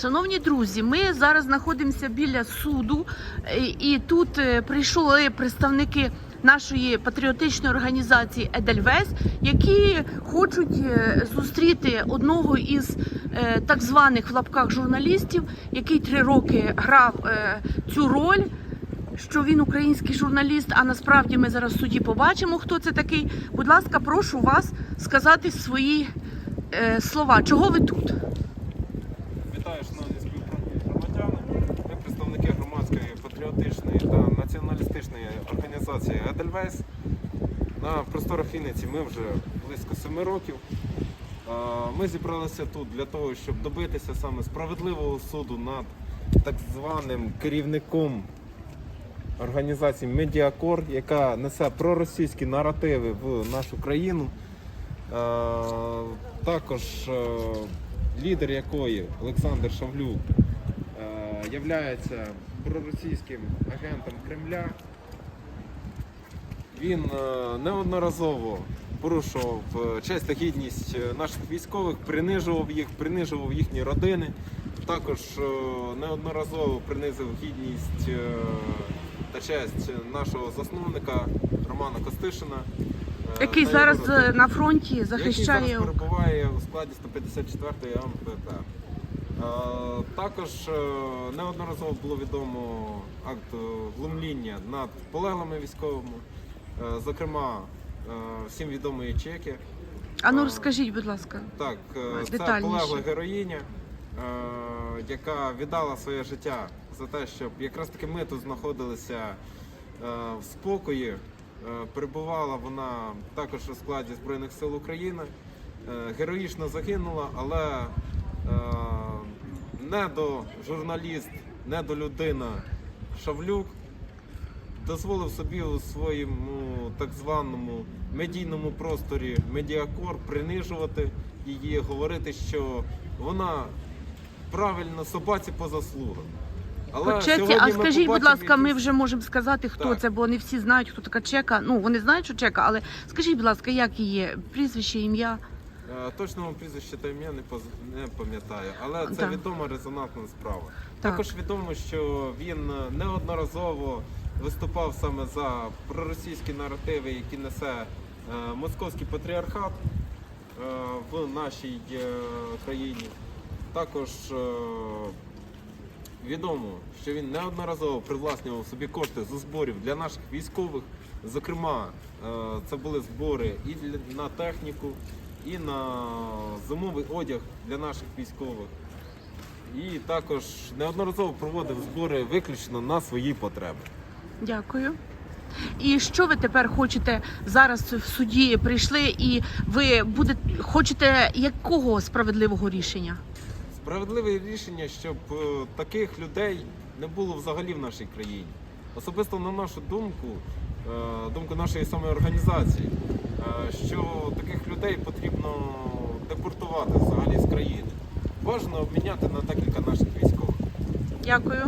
Шановні друзі, ми зараз знаходимося біля суду, е, і тут е, прийшли представники нашої патріотичної організації Едельвес, які хочуть е, зустріти одного із так званих в лапках журналістів, який три роки грав цю роль. Що він український журналіст, а насправді ми зараз в суді побачимо, хто це такий. Будь ласка, прошу вас сказати свої е, слова. Чого ви тут? Вітаю, шановні співгромадяни. Ми представники громадської патріотичної та націоналістичної організації Едельвейс. На просторах Вінниці ми вже близько семи років. Ми зібралися тут для того, щоб добитися саме справедливого суду над так званим керівником організації Медіакор, яка несе проросійські наративи в нашу країну. Також е, лідер якої Олександр Шавлюк е, являється проросійським агентом Кремля. Він е, неодноразово порушував е, честь та гідність наших військових, принижував їх, принижував їхні родини. Також неодноразово принизив гідність та честь нашого засновника Романа Костишина. Який зараз е, на фронті який захищає зараз перебуває у складі 154-ї АМПП. Е, Також е, неодноразово було відомо акт глумління над полеглими військовими, зокрема, всім відомої чеки. А ну розкажіть, будь ласка. Так, це полегла героїня, яка віддала своє життя за те, щоб якраз таки ми тут знаходилися в спокої. Е, Перебувала вона також у складі Збройних сил України. Е, Героїчно загинула, але е, не до журналіст, не до людина Шавлюк дозволив собі у своєму так званому медійному просторі медіакор принижувати її, говорити, що вона правильно собаці по заслугам. Але чеці, а скажіть, будь ласка, ми вже можемо сказати, хто Так. це, бо не всі знають, хто така чека. Ну вони знають, що чека, але скажіть, будь ласка, як її прізвище, ім'я? Е, Точного прізвища та ім'я не, поз... не пам'ятаю, але це Да. відома резонансна справа. Так. Також відомо, що він неодноразово виступав саме за проросійські наративи, які несе е, московський патріархат е, в нашій країні. Також відомо, що він неодноразово привласнював собі кошти зі зборів для наших військових. Зокрема, е, це були збори і на техніку, і на зимовий одяг для наших військових. І також неодноразово проводив збори виключно на свої потреби. Дякую. І що ви тепер хочете зараз в суді прийшли, і ви будете хочете якого справедливого рішення? Справедливе рішення, щоб е, таких людей не було взагалі в нашій країні. Особисто на нашу думку, е, думку нашої самої організації, е, що таких людей потрібно депортувати взагалі з країни. Важно обміняти на декілька наших військових. Дякую.